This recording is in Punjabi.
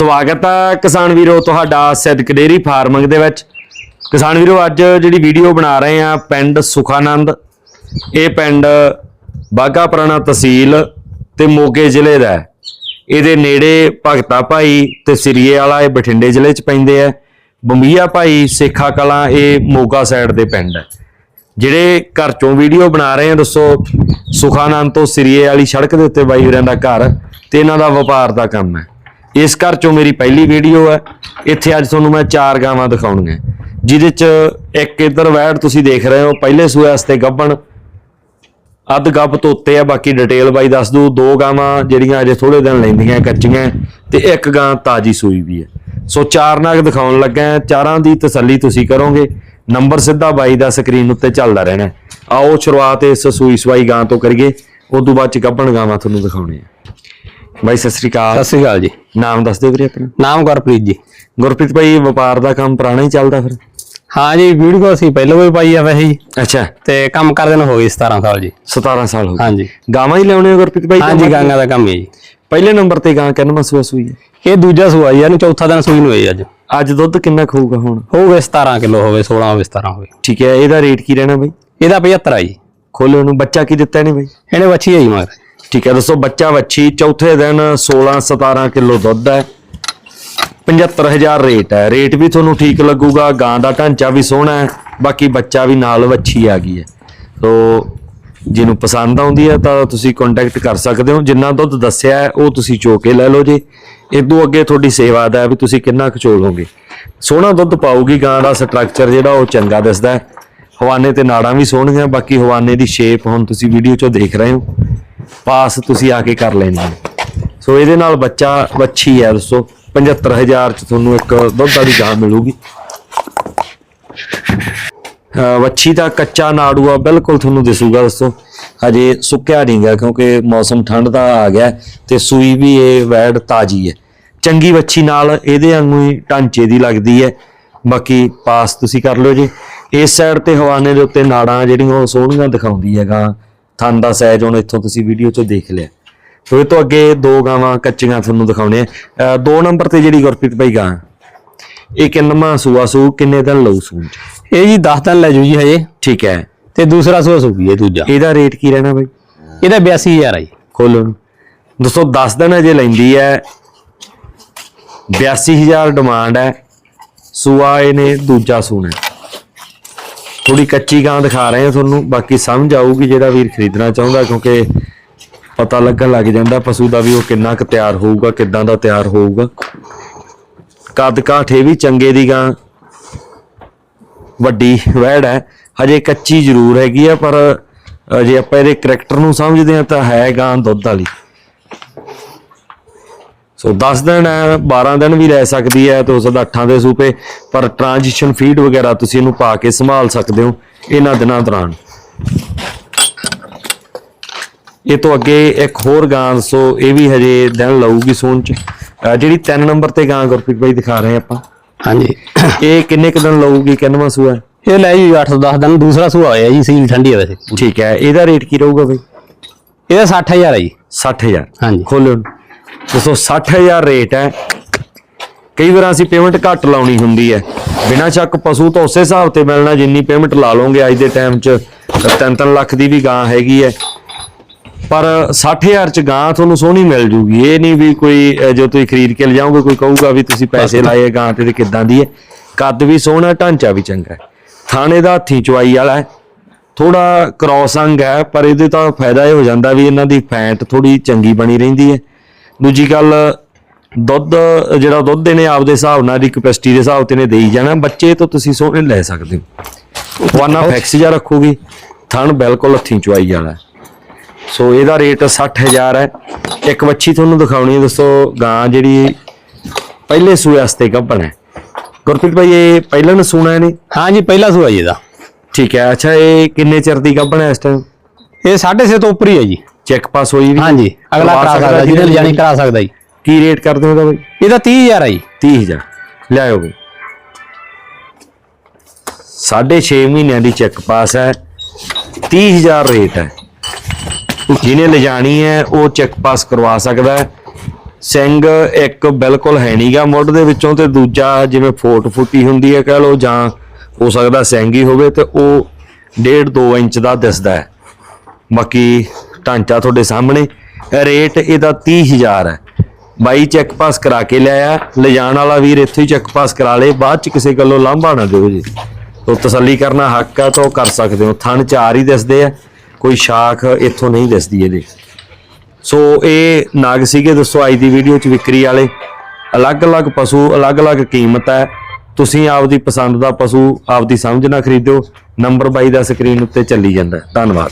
ਸਵਾਗਤ ਹੈ ਕਿਸਾਨ ਵੀਰੋ, ਤੁਹਾਡਾ ਸਿੱਧਕ ਡੇਰੀ ਫਾਰਮਿੰਗ ਦੇ ਵਿੱਚ। ਕਿਸਾਨ ਵੀਰੋ, ਅੱਜ ਜਿਹੜੀ ਵੀਡੀਓ ਬਣਾ ਰਹੇ ਆ, ਪਿੰਡ ਸੁਖਾਨੰਦ। ਇਹ ਪਿੰਡ ਬਾਗਾ ਪੁਰਾਣਾ ਤਹਿਸੀਲ ਤੇ ਮੋਗੇ ਜ਼ਿਲ੍ਹੇ ਦਾ ਹੈ। ਇਹਦੇ ਨੇੜੇ ਭਗਤਾ ਭਾਈ ਤੇ ਸਿਰੀਏ ਵਾਲਾ ਇਹ ਬਠਿੰਡੇ ਜ਼ਿਲ੍ਹੇ ਚ ਪੈਂਦੇ ਆ। ਬੰਬੀਆ ਭਾਈ ਸੇਖਾ ਕਲਾਂ, ਇਹ ਮੋਗਾ ਸਾਈਡ ਦੇ ਪਿੰਡ ਹੈ। ਜਿਹੜੇ ਘਰ ਚੋਂ ਵੀਡੀਓ ਬਣਾ ਰਹੇ ਆ, ਦੱਸੋ, ਸੁਖਾਨੰਦ ਤੋਂ ਸਿਰੀਏ ਵਾਲੀ ਸੜਕ ਦੇ ਉੱਤੇ ਬਾਈ ਵੀਰਾਂ ਦਾ ਘਰ ਤੇ ਇਹਨਾਂ ਦਾ ਵਪਾਰ ਦਾ ਕੰਮ ਹੈ। ਇਸ ਘਰ ਚੋਂ ਮੇਰੀ ਪਹਿਲੀ ਵੀਡੀਓ ਹੈ। ਇੱਥੇ ਅੱਜ ਤੁਹਾਨੂੰ ਮੈਂ ਚਾਰ ਗਾਵਾਂ ਦਿਖਾਉਣੀਆਂ। ਜਿਹਦੇ ਚ ਇੱਕ ਇੱਧਰ ਵੈੜ ਤੁਸੀਂ ਦੇਖ ਰਹੇ ਹੋ, ਪਹਿਲੇ ਸੂਏ ਵਾਸਤੇ ਗੱਬਣ। ਅੱਧ ਗੱਬ ਤੋਂ ਉੱਤੇ ਆ, ਬਾਕੀ ਡਿਟੇਲ ਬਾਈ ਦੱਸ ਦੂ ਦੋ ਗਾਵਾਂ ਜਿਹੜੀਆਂ ਅਜੇ ਥੋੜੇ ਦਿਨ ਲੈਂਦੀਆਂ ਕੱਚੀਆਂ ਤੇ ਇੱਕ ਗਾਂ ਤਾਜੀ ਸੂਈ ਵੀ ਹੈ। ਸੋ ਚਾਰ ਨਾਗ ਦਿਖਾਉਣ ਲੱਗਾ ਚਾਰਾਂ ਦੀ ਤਸੱਲੀ ਤੁਸੀਂ ਕਰੋਗੇ। ਨੰਬਰ ਸਿੱਧਾ ਬਾਈ ਦਾ ਸਕਰੀਨ ਉੱਤੇ ਚੱਲਦਾ ਰਹਿਣਾ ਆਓ ਸ਼ੁਰੂਆਤ ਇਸ ਸੂਈ ਸਵਾਈ ਗਾਂ ਤੋਂ ਕਰੀਏ। ਉਸ ਤੋਂ ਬਾਅਦ ਚ ਗੱਬਣ ਗਾਵਾਂ ਤੁਹਾਨੂੰ ਦਿਖਾਉਣੇ ਆ। ਬਾਈ ਸਤਿ ਸ੍ਰੀ ਅਕਾਲ। ਸਤਿ ਸ਼੍ਰੀ ਅਕਾਲ ਜੀ। ਨਾਮ ਦੱਸ ਦਿਓ ਵੀਰੇ ਆਪਣਾ। ਨਾਮ ਗੁਰਪ੍ਰੀਤ ਜੀ। ਗੁਰਪ੍ਰੀਤ ਭਾਈ ਵਪਾਰ ਦਾ ਕੰਮ ਪੁਰਾਣਾ ਹੀ ਚੱਲਦਾ ਫਿਰ? ਹਾਂ ਜੀ ਵੀਡੀਓ ਅਸੀਂ ਪਹਿਲਾਂ ਵੀ ਪਾਈ ਆ ਵੈਸੇ ਜੀ। ਅੱਛਾ। ਤੇ ਕੰਮ ਕਰਦੇ ਨੂੰ ਹੋ ਗਏ 17 ਸਾਲ ਜੀ। 17 ਸਾਲ ਹੋ ਗਏ। ਹਾਂਜੀ ਗਾਵਾਂ ਹੀ ਲਿਆਉਣੇ ਹੋ ਗੁਰਪ੍ਰੀਤ ਭਾਈ ਹਾਂ ਜੀ ਗਾਂਗਾ ਦਾ ਕੰਮ ਹੀ ਹੈ ਜੀ। ਪਹਿਲੇ ਨੰਬਰ ਤੇ ਗਾਂ ਕਿੰਨਾ ਸੂਆ ਸੂਈ ਹੈ? ਇਹ ਦੂਜਾ ਸੂਆ ਜੀ ਇਹਨੂੰ ਚੌਥਾ ਦਿਨ ਸੂਈ ਨੂੰ ਹੋਈ ਅੱਜ। ਅੱਜ ਦੁੱਧ ਕਿੰਨਾ ਖਾਊਗਾ ਹੁਣ? ਹੋ ਗਏ 17 ਕਿਲੋ ਹੋਵੇ 16 ਹੋਵੇ 17 ਹੋਵੇ ਠੀਕ ਹੈ ਇਹਦਾ ਰੇਟ ਕੀ ਰਹਿਣਾ ਬਾਈ? ਇਹਦਾ 75 ਆ ਜੀ। ਖੋਲੇ ਉਹਨੂੰ ਬੱਚਾ ਕੀ ਦਿੱਤਾ ਇਹਨੇ ਬਾਈ? ਇਹਨੇ ਵੱਛੀ ਹੈ ਜੀ ਮਗਰ ਠੀਕ ਹੈ, ਦੱਸੋ ਬੱਚਾ ਵੱਛੀ ਚੌਥੇ ਦਿਨ 16 17 ਕਿਲੋ ਦੁੱਧ ਹੈ। 75000 ਰੇਟ ਹੈ। ਰੇਟ ਵੀ ਤੁਹਾਨੂੰ ਠੀਕ ਲੱਗੂਗਾ, ਗਾਂ ਦਾ ਢਾਂਚਾ ਵੀ ਸੋਹਣਾ ਹੈ, ਬਾਕੀ ਬੱਚਾ ਵੀ ਨਾਲ ਵੱਛੀ ਆ ਗਈ ਹੈ। ਸੋ ਜਿਹਨੂੰ ਪਸੰਦ ਆਉਂਦੀ ਹੈ ਤਾਂ ਤੁਸੀਂ ਕੰਟੈਕਟ ਕਰ ਸਕਦੇ ਹੋ। ਜਿੰਨਾ ਦੁੱਧ ਦੱਸਿਆ ਉਹ ਤੁਸੀਂ ਚੋ ਕੇ ਲੈ ਲਓ ਜੀ। ਇਦੋਂ ਅੱਗੇ ਤੁਹਾਡੀ ਸੇਵਾ ਦਾ ਵੀ ਤੁਸੀਂ ਕਿੰਨਾ ਕੁ ਚੋਲੋਗੇ ਸੋਹਣਾ ਦੁੱਧ ਪਾਊਗੀ ਗਾਂ ਦਾ ਸਟਰਕਚਰ ਜਿਹੜਾ, ਉਹ ਚੰਗਾ ਦਿਸਦਾ ਹੈ। ਹਵਾਨੇ ਤੇ ਨਾੜਾਂ ਵੀ ਸੋਹਣੀਆਂ, ਬਾਕੀ ਹਵਾਨੇ ਦੀ ਸ਼ੇਪ ਹੁਣ ਤੁਸੀਂ ਵੀਡੀਓ 'ਚੋਂ ਦੇਖ ਰਹੇ ਹੋ। ਪਾਸ ਤੁਸੀਂ ਆ ਕੇ ਕਰ ਲੈਣੀ ਹੈ। ਸੋ ਇਹਦੇ ਨਾਲ ਬੱਚਾ ਵੱਛੀ ਹੈ ਦੋਸਤੋ 75000 ਚ ਤੁਹਾਨੂੰ ਇੱਕ ਦੁੱਧ ਵਾਲੀ ਗਾਂ ਮਿਲੂਗੀ। ਵੱਛੀ ਦਾ ਕੱਚਾ ਨਾੜੂ ਆ ਬਿਲਕੁਲ ਤੁਹਾਨੂੰ ਦਿਸੂਗਾ ਦੋਸਤੋ ਹਜੇ ਸੁੱਕਿਆ ਨਹੀਂ ਗਿਆ ਕਿਉਂਕਿ ਮੌਸਮ ਠੰਡ ਦਾ ਆ ਗਿਆ ਤੇ ਸੂਈ ਵੀ ਇਹ ਵੈੜ ਤਾਜੀ ਹੈ। ਚੰਗੀ ਵੱਛੀ ਨਾਲ ਇਹਦੇ ਵਾਂਗੂ ਹੀ ਢਾਂਚੇ ਦੀ ਲੱਗਦੀ ਹੈ। ਬਾਕੀ ਪਾਸ ਤੁਸੀਂ ਕਰ ਲਿਓ ਜੀ। ਇਸ ਸਾਈਡ ਤੇ ਹਵਾਨੇ ਦੇ ਉੱਤੇ ਨਾੜਾਂ ਜਿਹੜੀਆਂ ਉਹ ਸੋਹਣੀਆਂ ਦਿਖਾਉਂਦੀ ਹੈਗਾ ਥਣ ਦਾ ਸਾਈਜ਼ ਹੁਣ ਇੱਥੋਂ ਤੁਸੀਂ ਵੀਡੀਓ 'ਚੋਂ ਦੇਖ ਲਿਆ। ਸੋ ਇਹ ਤੋਂ ਅੱਗੇ ਦੋ ਗਾਵਾਂ ਕੱਚੀਆਂ ਤੁਹਾਨੂੰ ਦਿਖਾਉਣੇ ਆ। ਦੋ ਨੰਬਰ ਤੇ ਜਿਹੜੀ ਗੁਰਪ੍ਰੀਤ ਭਾਈ ਗਾਂ ਇਹ ਕਿੰਨਵਾਂ ਸੂਆ ਸੂ ਕਿੰਨੇ ਦਿਨ ਲਊ ਚ? ਇਹ ਜੀ 10 ਦਿਨ ਲੈ ਜੂ ਜੀ ਹਜੇ। ਠੀਕ ਹੈ। ਤੇ ਦੂਸਰਾ ਸੂਆ ਸੂਗੀ ਇਹ ਦੂਜਾ। ਇਹਦਾ ਰੇਟ ਕੀ ਰਹਿਣਾ ਬਾਈ? ਇਹਦਾ 82000 ਆ ਜੀ। ਖੋਲੋ। ਦੋਸਤੋ 10 ਦਿਨ ਅਜੇ ਲੈਂਦੀ ਹੈ। 82000 ਡਿਮਾਂਡ ਹੈ। ਸੂਆ ਇਹਨੇ ਦੂਜਾ ਸੂਣਾ ਥੋੜੀ ਕੱਚੀ ਗਾਂ ਦਿਖਾ ਰਹੇ ਹਾਂ ਤੁਹਾਨੂੰ, ਬਾਕੀ ਸਮਝ ਆਊਗੀ ਜਿਹੜਾ ਵੀਰ ਖਰੀਦਣਾ ਚਾਹੁੰਦਾ, ਕਿਉਂਕਿ ਪਤਾ ਲੱਗਣ ਲੱਗ ਜਾਂਦਾ ਪਸ਼ੂ ਦਾ ਵੀ ਉਹ ਕਿੰਨਾ ਕੁ ਤਿਆਰ ਹੋਊਗਾ, ਕਿੱਦਾਂ ਦਾ ਤਿਆਰ ਹੋਊਗਾ। ਕੱਦ ਕਾਠੇ ਵੀ ਚੰਗੇ ਦੀ ਗਾਂ, ਵੱਡੀ ਵਹਿੜ ਹੈ, ਹਜੇ ਕੱਚੀ ਜ਼ਰੂਰ ਹੈਗੀ ਆ, ਪਰ ਜੇ ਆਪਾਂ ਇਹਦੇ ਕਰੈਕਟਰ ਨੂੰ ਸਮਝਦੇ ਆ ਤਾਂ ਹੈ ਗਾਂ ਦੁੱਧ ਵਾਲੀ। ਸੋ 10 ਦਿਨ ਹੈ 12 ਦਿਨ ਵੀ ਰਹਿ ਸਕਦੀ ਹੈ ਤੇ ਉਸ ਦਾ 8 ਦੇ ਸੂਪੇ ਪਰ ਟ੍ਰਾਂਜੀਸ਼ਨ ਫੀਡ ਵਗੈਰਾ ਤੁਸੀਂ ਇਹਨੂੰ ਪਾ ਕੇ ਸੰਭਾਲ ਸਕਦੇ ਹੋ ਇਹਨਾਂ ਦਿਨਾਂ ਦੌਰਾਨ। ਇਹ ਤੋਂ ਅੱਗੇ ਇੱਕ ਹੋਰ ਗਾਂ ਸੋ ਇਹ ਵੀ ਹਜੇ ਦਿਨ ਲਊਗੀ ਸੂਣ ਚ। ਜਿਹੜੀ 3 ਨੰਬਰ ਤੇ ਗਾਂ ਗੁਰਪ੍ਰੀਤ ਭਾਈ ਦਿਖਾ ਰਹੇ ਆਪਾਂ। ਹਾਂਜੀ। ਇਹ ਕਿੰਨੇ ਕੁ ਦਿਨ ਲਊਗੀ ਕਿੰਨਵਾਂ ਸੂਆ ਹੈ? ਇਹ ਲੈ ਜੀ 8 ਤੋਂ 10 ਦਿਨ ਦੂਸਰਾ ਸੂਆ ਹੋਇਆ ਜੀ ਸੀਲ ਠੰਡੀ ਆ ਵੈਸੇ। ਠੀਕ ਹੈ ਇਹਦਾ ਰੇਟ ਕੀ ਰਹੂਗਾ ਬਈ? ਇਹਦਾ 60000 ਆ ਜੀ। 60000 ਹਾਂਜੀ। ਖੋਲੋ ਦੋਸਤੋ 60000 ਰੇਟ ਹੈ। ਕਈ ਵਾਰ ਅਸੀਂ ਪੇਮੈਂਟ ਘੱਟ ਲਾਉਣੀ ਹੁੰਦੀ ਹੈ। ਬਿਨਾਂ ਸ਼ੱਕ ਪਸ਼ੂ ਤਾਂ ਉਸੇ ਹਿਸਾਬ ਤੇ ਮਿਲਣਾ ਜਿੰਨੀ ਪੇਮੈਂਟ ਲਾ ਲਓਗੇ ਅੱਜ ਦੇ ਟਾਈਮ 'ਚ 3-3 ਲੱਖ ਦੀ ਵੀ ਗਾਂ ਹੈਗੀ ਹੈ। ਪਰ 60000 ਚ ਗਾਂ ਤੁਹਾਨੂੰ ਸੋਹਣੀ ਮਿਲ ਜੂਗੀ। ਇਹ ਨਹੀਂ ਵੀ ਕੋਈ ਜੋ ਤੁਸੀਂ ਖਰੀਦ ਕੇ ਲਿਜਾਓਗੇ ਕੋਈ ਕਹੂਗਾ ਵੀ ਤੁਸੀਂ ਪੈਸੇ ਲਾਏ ਗਾਂ ਤੇ ਤੇ ਕਿੱਦਾਂ ਦੀ ਹੈ। ਕੱਦ ਵੀ ਸੋਹਣਾ ਢਾਂਚਾ ਵੀ ਚੰਗਾ ਹੈ। ਥਾਣੇ ਦਾ ਹੱਥੀ ਚਵਾਈ ਵਾਲਾ ਹੈ। ਥੋੜਾ ਕ੍ਰੋਸ ਅੰਗ ਹੈ ਪਰ ਇਹਦੇ ਤਾਂ ਫਾਇਦਾ ਇਹ ਹੋ ਜਾਂਦਾ ਵੀ ਇਹਨਾਂ ਦੀ ਫੈਟ ਥੋੜੀ ਚੰਗੀ ਬਣੀ ਰਹਿੰਦੀ ਹੈ। ਦੂਜੀ ਗੱਲ ਦੁੱਧ ਜਿਹੜਾ ਦੁੱਧ ਇਹਨੇ ਆਪਦੇ ਹਿਸਾਬ ਨਾਲ ਦੀ ਕਪੈਸਿਟੀ ਦੇ ਹਿਸਾਬ ਤੇ ਨੇ ਦੇਈ ਜਾਣਾ ਬੱਚੇ ਤੋਂ ਤੁਸੀਂ ਸੋਹਣੇ ਲੈ ਸਕਦੇ ਹੋ। ਵਾਨਾ ਫੈਕਸ ਜਿਹਾ ਰੱਖੂਗੀ ਥਣ ਬਿਲਕੁਲ ਹੱਥੀ ਵਾਲਾ। ਹੈ ਸੋ ਇਹਦਾ ਰੇਟ 60000 ਹੈ। ਇੱਕ ਵੱਛੀ ਤੁਹਾਨੂੰ ਦਿਖਾਉਣੀ ਹੈ ਦੋਸਤੋ ਗਾਂ ਜਿਹੜੀ ਪਹਿਲੇ ਸੂਏ ਵਾਸਤੇ ਗੱਭਣ ਹੈ। ਗੁਰਪ੍ਰੀਤ ਭਾਈ ਇਹ ਪਹਿਲਾਂ ਨੂੰ ਸੂਣਾ ਨਹੀਂ ਹਾਂ ਜੀ ਪਹਿਲਾ ਸੂਆ ਜੀ ਇਹਦਾ। ਠੀਕ ਹੈ ਅੱਛਾ ਇਹ ਕਿੰਨੇ ਚਿਰ ਦੀ ਗੱਭਣ ਹੈ ਇਸ ਟਾਈਮ ਇਹ 6.5 ਤੋਂ ਉੱਪਰ ਹੀ ਹੈ ਜੀ। ਚੈੱਕ ਪਾਸ ਹੋਈ ਵੀ? ਹਾਂ ਜੀ ਅਗਲਾ ਕਰਵਾ ਕਰਾ ਸਕਦਾ ਜਿਹਨੇ ਜਾਣੀ ਕਰਾ ਸਕਦਾ ਜੀ। ਕੀ ਰੇਟ ਕਰਦੇ ਹੋ ਦਾ ਬਾਈ? ਇਹਦਾ 30000 ਆ ਜੀ। 30000 ਲਿਆਓ ਬਈ। ਸਾਢੇ 6 ਮਹੀਨਿਆਂ ਦੀ ਚੈੱਕ ਪਾਸ ਹੈ। 30000 ਰੇਟ ਹੈ। ਜਿਹਨੇ ਲਿਜਾਣੀ ਹੈ ਉਹ ਚੈੱਕ ਪਾਸ ਕਰਵਾ ਸਕਦਾ ਹੈ। ਸਿੰਘ ਇੱਕ ਬਿਲਕੁਲ ਹੈ ਨਹੀਂਗਾ ਮੁੱਢ ਦੇ ਵਿੱਚੋਂ ਤੇ ਦੂਜਾ ਜਿਵੇਂ ਫੋਟ ਫੁੱਟੀ ਹੁੰਦੀ ਹੈ ਕਹਿ ਲਓ ਜਾਂ ਹੋ ਸਕਦਾ ਸਿੰਘ ਹੀ ਹੋਵੇ ਤੇ ਉਹ 1.5 2 ਇੰਚ ਦਾ ਦਿਸਦਾ ਹੈ। ਬਾਕੀ ਢਾਂਚਾ ਤੁਹਾਡੇ ਸਾਹਮਣੇ, ਰੇਟ ਇਹਦਾ 30000 ਹੈ। ਬਾਈ ਚੈੱਕ ਪਾਸ ਕਰਾ ਕੇ ਲਿਆਇਆ ਲਿਜਾਣ ਵਾਲਾ ਵੀਰ ਇੱਥੇ ਹੀ ਚੈੱਕ ਪਾਸ ਕਰਾ ਲੇ, ਬਾਅਦ ਚ ਕਿਸੇ ਗੱਲੋਂ ਲਾਂਭਾ ਨਾ ਦਿਓ ਜੀ। ਤੋ ਤਸੱਲੀ ਕਰਨਾ ਹੱਕ ਹੈ ਤਾਂ ਉਹ ਕਰ ਸਕਦੇ ਹੋ। ਥਣ ਚਾਰ ਹੀ ਦਿਸਦੇ ਆ, ਕੋਈ ਸ਼ਾਖ ਇੱਥੋਂ ਨਹੀਂ ਦਿਸਦੀ ਇਹਦੇ। ਸੋ ਇਹ ਨਾਗ ਸੀਗੇ ਦੋਸਤੋ ਅੱਜ ਦੀ ਵੀਡੀਓ ਚ ਵਿਕਰੀ ਵਾਲੇ। ਅਲੱਗ-ਅਲੱਗ ਪਸ਼ੂ, ਅਲੱਗ-ਅਲੱਗ ਕੀਮਤ ਹੈ। ਤੁਸੀਂ ਆਪਦੀ ਪਸੰਦ ਦਾ ਪਸ਼ੂ ਆਪਦੀ ਸਮਝ ਨਾਲ ਖਰੀਦਿਓ ਨੰਬਰ ਬਾਈ ਦਾ ਸਕਰੀਨ ਉੱਤੇ ਚੱਲੀ ਜਾਂਦਾ। ਧੰਨਵਾਦ।